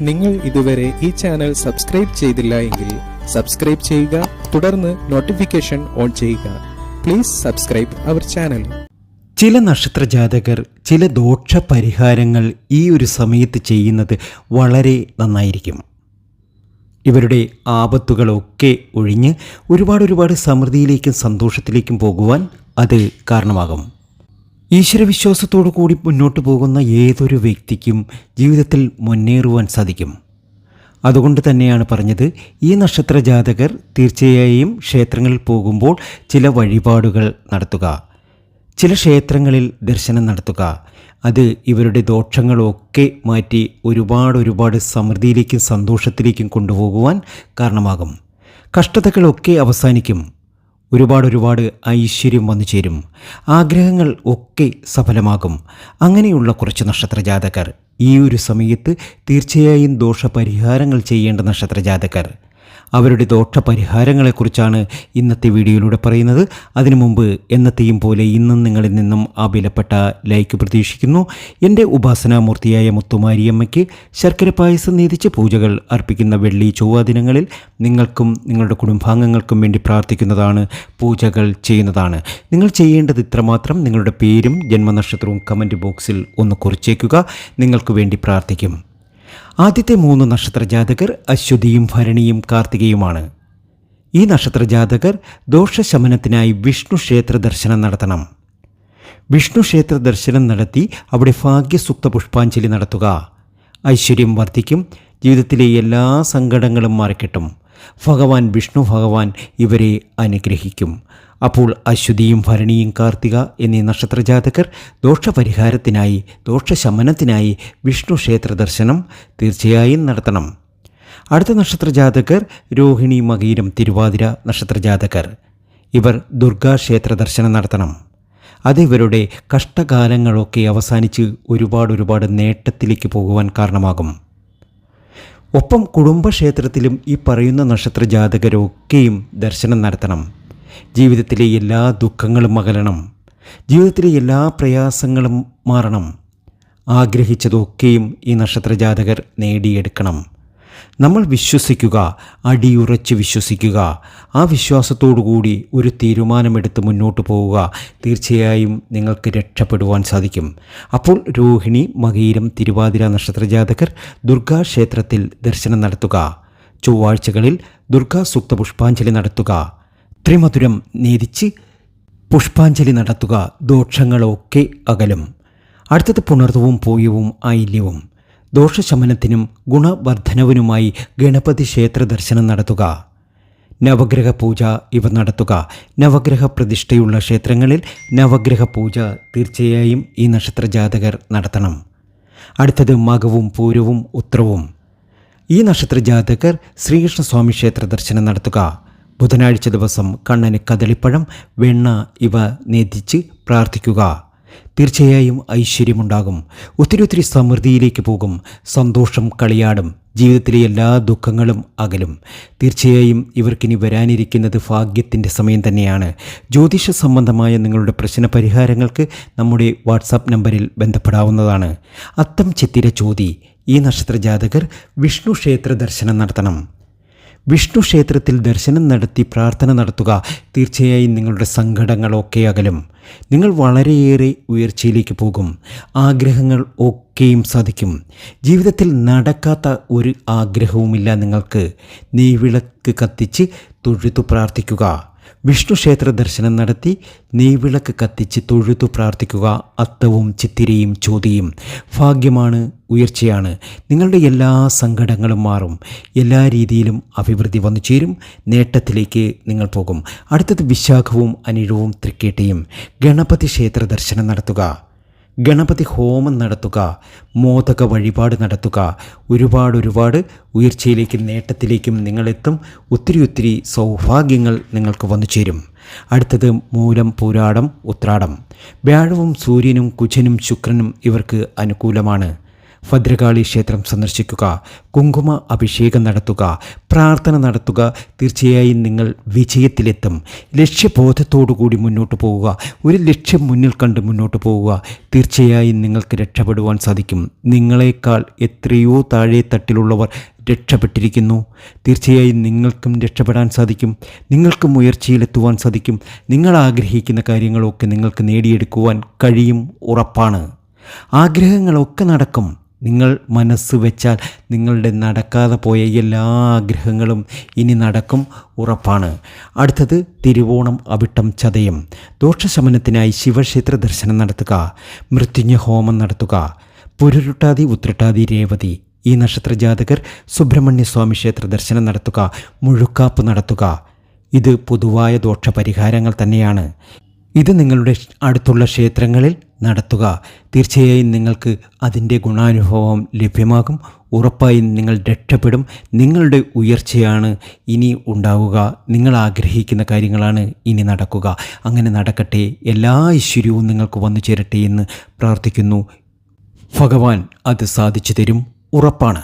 നിങ്ങൾ ഇതുവരെ ഈ ചാനൽ സബ്സ്ക്രൈബ് ചെയ്തില്ല എങ്കിൽ സബ്സ്ക്രൈബ് ചെയ്യുക തുടർന്ന് നോട്ടിഫിക്കേഷൻ ഓൺ ചെയ്യുക. പ്ലീസ് സബ്സ്ക്രൈബ് അവർ ചാനൽ ചില നക്ഷത്ര ജാതകർ ചില ദോഷ പരിഹാരങ്ങൾ ഈ ഒരു സമയത്ത് ചെയ്യുന്നത് വളരെ നന്നായിരിക്കും. ഇവരുടെ ആപത്തുകളൊക്കെ ഒഴിഞ്ഞ് ഒരുപാട് ഒരുപാട് സമൃദ്ധിയിലേക്കും സന്തോഷത്തിലേക്കും പോകുവാൻ അത് കാരണമാകും. ഈശ്വരവിശ്വാസത്തോടു കൂടി മുന്നോട്ട് പോകുന്ന ഏതൊരു വ്യക്തിക്കും ജീവിതത്തിൽ മുന്നേറുവാൻ സാധിക്കും. അതുകൊണ്ട് തന്നെയാണ് പറഞ്ഞത് ഈ നക്ഷത്ര ജാതകർ തീർച്ചയായും ക്ഷേത്രങ്ങളിൽ പോകുമ്പോൾ ചില വഴിപാടുകൾ നടത്തുക. ചില ക്ഷേത്രങ്ങളിൽ ദർശനം നടത്തുക. അത് ഇവരുടെ ദോഷങ്ങളൊക്കെ മാറ്റി ഒരുപാട് ഒരുപാട് സമൃദ്ധിയിലേക്കും സന്തോഷത്തിലേക്കും കൊണ്ടുപോകുവാൻ കാരണമാകും. കഷ്ടതകളൊക്കെ അവസാനിക്കും. ഒരുപാട് ഒരുപാട് ഐശ്വര്യം വന്നു ചേരും. ആഗ്രഹങ്ങൾ ഒക്കെ സഫലമാകും. അങ്ങനെയുള്ള കുറച്ച് നക്ഷത്ര ഈ ഒരു സമയത്ത് തീർച്ചയായും ദോഷപരിഹാരങ്ങൾ ചെയ്യേണ്ട നക്ഷത്ര അവരുടെ ദോഷ പരിഹാരങ്ങളെക്കുറിച്ചാണ് ഇന്നത്തെ വീഡിയോയിലൂടെ പറയുന്നത്. അതിനു മുമ്പ് എന്നത്തെയും പോലെ ഇന്നും നിങ്ങളിൽ നിന്നും ആ വിലപ്പെട്ട ലൈക്ക് പ്രതീക്ഷിക്കുന്നു. എന്റെ ഉപാസനാമൂർത്തിയായ മുത്തുമാരിയമ്മയ്ക്ക് ശർക്കര പായസം നീതിച്ച് പൂജകൾ അർപ്പിക്കുന്ന വെള്ളി ചൊവ്വ ദിനങ്ങളിൽ നിങ്ങൾക്കും നിങ്ങളുടെ കുടുംബാംഗങ്ങൾക്കും വേണ്ടി പ്രാർത്ഥിക്കുന്നതാണ് പൂജകൾ ചെയ്യുന്നതാണ്. നിങ്ങൾ ചെയ്യേണ്ടത് ഇത്രമാത്രം. നിങ്ങളുടെ പേരും ജന്മനക്ഷത്രവും കമന്റ് ബോക്സിൽ ഒന്ന് കുറിച്ചേക്കുക. നിങ്ങൾക്ക് വേണ്ടി പ്രാർത്ഥിക്കും. ആദ്യത്തെ മൂന്ന് നക്ഷത്ര ജാതകർ അശ്വതിയും ഭരണിയും കാർത്തികയുമാണ്. ഈ നക്ഷത്ര ജാതകർ ദോഷശമനത്തിനായി വിഷ്ണു ക്ഷേത്ര ദർശനം നടത്തണം. വിഷ്ണു ക്ഷേത്ര ദർശനം നടത്തി അവിടെ ഭാഗ്യസുക്ത പുഷ്പാഞ്ജലി നടത്തുക. ഐശ്വര്യം വർദ്ധിക്കും ജീവിതത്തിലെ എല്ലാ സങ്കടങ്ങളും മാറിക്കിട്ടും ഭഗവാൻ വിഷ്ണു ഭഗവാൻ ഇവരെ അനുഗ്രഹിക്കും. അപ്പോൾ അശ്വതിയും ഭരണിയും കാർത്തിക എന്നീ നക്ഷത്രജാതകർ ദോഷപരിഹാരത്തിനായി ദോഷശമനത്തിനായി വിഷ്ണു ക്ഷേത്ര ദർശനം തീർച്ചയായും നടത്തണം. അടുത്ത നക്ഷത്രജാതകർ രോഹിണി മകീരം തിരുവാതിര നക്ഷത്രജാതകർ. ഇവർ ദുർഗാ ക്ഷേത്ര ദർശനം നടത്തണം. അത് ഇവരുടെ കഷ്ടകാലങ്ങളൊക്കെ അവസാനിച്ച് ഒരുപാട് ഒരുപാട് നേട്ടത്തിലേക്ക് പോകുവാൻ കാരണമാകും. ഒപ്പം കുടുംബക്ഷേത്രത്തിലും ഈ പറയുന്ന നക്ഷത്രജാതകരൊക്കെയും ദർശനം നടത്തണം. ജീവിതത്തിലെ എല്ലാ ദുഃഖങ്ങളും അകലണം. ജീവിതത്തിലെ എല്ലാ പ്രയാസങ്ങളും മാറണം. ആഗ്രഹിച്ചതൊക്കെയും ഈ നക്ഷത്ര ജാതകർ നേടിയെടുക്കണം. നമ്മൾ വിശ്വസിക്കുക അടിയുറച്ച് വിശ്വസിക്കുക ആ വിശ്വാസത്തോടുകൂടി ഒരു തീരുമാനമെടുത്ത് മുന്നോട്ട് പോവുക തീർച്ചയായും നിങ്ങൾക്ക് രക്ഷപ്പെടുവാൻ സാധിക്കും. അപ്പോൾ രോഹിണി മകീരം തിരുവാതിര നക്ഷത്ര ജാതകർ ദുർഗാ ക്ഷേത്രത്തിൽ ദർശനം നടത്തുക. ചൊവ്വാഴ്ചകളിൽ ദുർഗാ സൂക്ത പുഷ്പാഞ്ജലി നടത്തുക. ത്രിമധുരം നേതിച്ച് പുഷ്പാഞ്ജലി നടത്തുക ദോഷങ്ങളൊക്കെ അകലും. അടുത്തത് പുണർത്തവും പൂയവും ഐല്യവും ദോഷശമനത്തിനും ഗുണവർദ്ധനവിനുമായി ഗണപതി ക്ഷേത്ര ദർശനം നടത്തുക. നവഗ്രഹ പൂജ ഇവ നടത്തുക. നവഗ്രഹ പ്രതിഷ്ഠയുള്ള ക്ഷേത്രങ്ങളിൽ നവഗ്രഹ പൂജ തീർച്ചയായും ഈ നക്ഷത്ര ജാതകർ നടത്തണം. അടുത്തത് മകവും പൂരവും ഉത്രവും. ഈ നക്ഷത്ര ജാതകർ ശ്രീകൃഷ്ണസ്വാമി ക്ഷേത്ര ദർശനം നടത്തുക. ബുധനാഴ്ച ദിവസം കണ്ണന് കദളിപ്പഴം വെണ്ണ ഇവ നേതിച്ച് പ്രാർത്ഥിക്കുക. തീർച്ചയായും ഐശ്വര്യമുണ്ടാകും. ഒത്തിരി ഒത്തിരി സമൃദ്ധിയിലേക്ക് പോകും. സന്തോഷം കളിയാടും. ജീവിതത്തിലെ എല്ലാ ദുഃഖങ്ങളും അകലും. തീർച്ചയായും ഇവർക്കിനി വരാനിരിക്കുന്നത് ഭാഗ്യത്തിന്റെ സമയം തന്നെയാണ്. ജ്യോതിഷ സംബന്ധമായ നിങ്ങളുടെ പ്രശ്ന പരിഹാരങ്ങൾക്ക് നമ്മുടെ വാട്സാപ്പ് നമ്പറിൽ ബന്ധപ്പെടാവുന്നതാണ്. അത്തം ചിത്തിര ചോതി ഈ നക്ഷത്ര ജാതകർ വിഷ്ണു ക്ഷേത്ര ദർശനം നടത്തണം. വിഷ്ണു ക്ഷേത്രത്തിൽ ദർശനം നടത്തി പ്രാർത്ഥന നടത്തുക. തീർച്ചയായും നിങ്ങളുടെ സങ്കടങ്ങളൊക്കെ അകലും. നിങ്ങൾ വളരെയേറെ ഉയർച്ചയിലേക്ക് പോകും. ആഗ്രഹങ്ങൾ ഒക്കെയും സാധിക്കും. ജീവിതത്തിൽ നടക്കാത്ത ഒരു ആഗ്രഹവുമില്ല നിങ്ങൾക്ക്. നെയ്വിളക്ക് കത്തിച്ച് തൊഴുതു പ്രാർത്ഥിക്കുക. വിഷ്ണു ക്ഷേത്ര ദർശനം നടത്തി നെയ്വിളക്ക് കത്തിച്ച് തൊഴുതു പ്രാർത്ഥിക്കുക അത്തവും ചിത്തിരയും ചോതിയും. ഭാഗ്യമാണ് ഉയർച്ചയാണ്. നിങ്ങളുടെ എല്ലാ സങ്കടങ്ങളും മാറും. എല്ലാ രീതിയിലും അഭിവൃദ്ധി വന്നു ചേരും. നേട്ടത്തിലേക്ക് നിങ്ങൾ പോകും. അടുത്തത് വിശാഖവും അനിഴവും തൃക്കേട്ടയും. ഗണപതി ക്ഷേത്ര ദർശനം നടത്തുക. ഗണപതി ഹോമം നടത്തുക മോദക വഴിപാട് നടത്തുക ഒരുപാട് ഒരുപാട് ഉയർച്ചയിലേക്കും നേട്ടത്തിലേക്കും നിങ്ങളെത്തും. ഒത്തിരി ഒത്തിരി സൗഭാഗ്യങ്ങൾ നിങ്ങൾക്ക് വന്നു ചേരും. അടുത്തത് മൂലം പൂരാടം ഉത്രാടം. വ്യാഴവും സൂര്യനും കുജനും ശുക്രനും ഇവർക്ക് അനുകൂലമാണ്. ഭദ്രകാളി ക്ഷേത്രം സന്ദർശിക്കുക കുങ്കുമ അഭിഷേകം നടത്തുക പ്രാർത്ഥന നടത്തുക. തീർച്ചയായും നിങ്ങൾ വിജയത്തിലെത്തും. ലക്ഷ്യബോധത്തോടുകൂടി മുന്നോട്ട് പോവുക. ഒരു ലക്ഷ്യം മുന്നിൽ കണ്ട് മുന്നോട്ട് പോവുക. തീർച്ചയായും നിങ്ങൾക്ക് രക്ഷപ്പെടുവാൻ സാധിക്കും. നിങ്ങളെക്കാൾ എത്രയോ താഴെ തട്ടിലുള്ളവർ രക്ഷപ്പെട്ടിരിക്കുന്നു. തീർച്ചയായും നിങ്ങൾക്കും രക്ഷപ്പെടാൻ സാധിക്കും. നിങ്ങൾക്കും ഉയർച്ചയിലെത്തുവാൻ സാധിക്കും. നിങ്ങൾ ആഗ്രഹിക്കുന്ന കാര്യങ്ങളൊക്കെ നിങ്ങൾക്ക് നേടിയെടുക്കുവാൻ കഴിയും ഉറപ്പാണ്. ആഗ്രഹങ്ങളൊക്കെ നടക്കും. നിങ്ങൾ മനസ്സ് വെച്ചാൽ നിങ്ങളുടെ നടക്കാതെ പോയ എല്ലാ ആഗ്രഹങ്ങളും ഇനി നടക്കും ഉറപ്പാണ്. അടുത്തത് തിരുവോണം അവിട്ടം ചതയം. ദോഷശമനത്തിനായി ശിവക്ഷേത്ര ദർശനം നടത്തുക. മൃത്യുഞ്ജ ഹോമം നടത്തുക. പുരുരുട്ടാതി ഉത്രട്ടാതി രേവതി. ഈ നക്ഷത്ര ജാതകർ സുബ്രഹ്മണ്യസ്വാമി ക്ഷേത്ര ദർശനം നടത്തുക. മുഴുക്കാപ്പ് നടത്തുക. ഇത് പൊതുവായ ദോഷപരിഹാരങ്ങൾ തന്നെയാണ്. ഇത് നിങ്ങളുടെ അടുത്തുള്ള ക്ഷേത്രങ്ങളിൽ നടത്തുക. തീർച്ചയായും നിങ്ങൾക്ക് അതിന്റെ ഗുണാനുഭവം ലഭ്യമാകും. ഉറപ്പായും നിങ്ങൾ രക്ഷപ്പെടും. നിങ്ങളുടെ ഉയർച്ചയാണ് ഇനി ഉണ്ടാവുക. നിങ്ങൾ ആഗ്രഹിക്കുന്ന കാര്യങ്ങളാണ് ഇനി നടക്കുക. അങ്ങനെ നടക്കട്ടെ. എല്ലാ ഐശ്വര്യവും നിങ്ങൾക്ക് വന്നു ചേരട്ടെ എന്ന് പ്രാർത്ഥിക്കുന്നു. ഭഗവാൻ അത് സാധിച്ചു തരും. ഉറപ്പാണ്.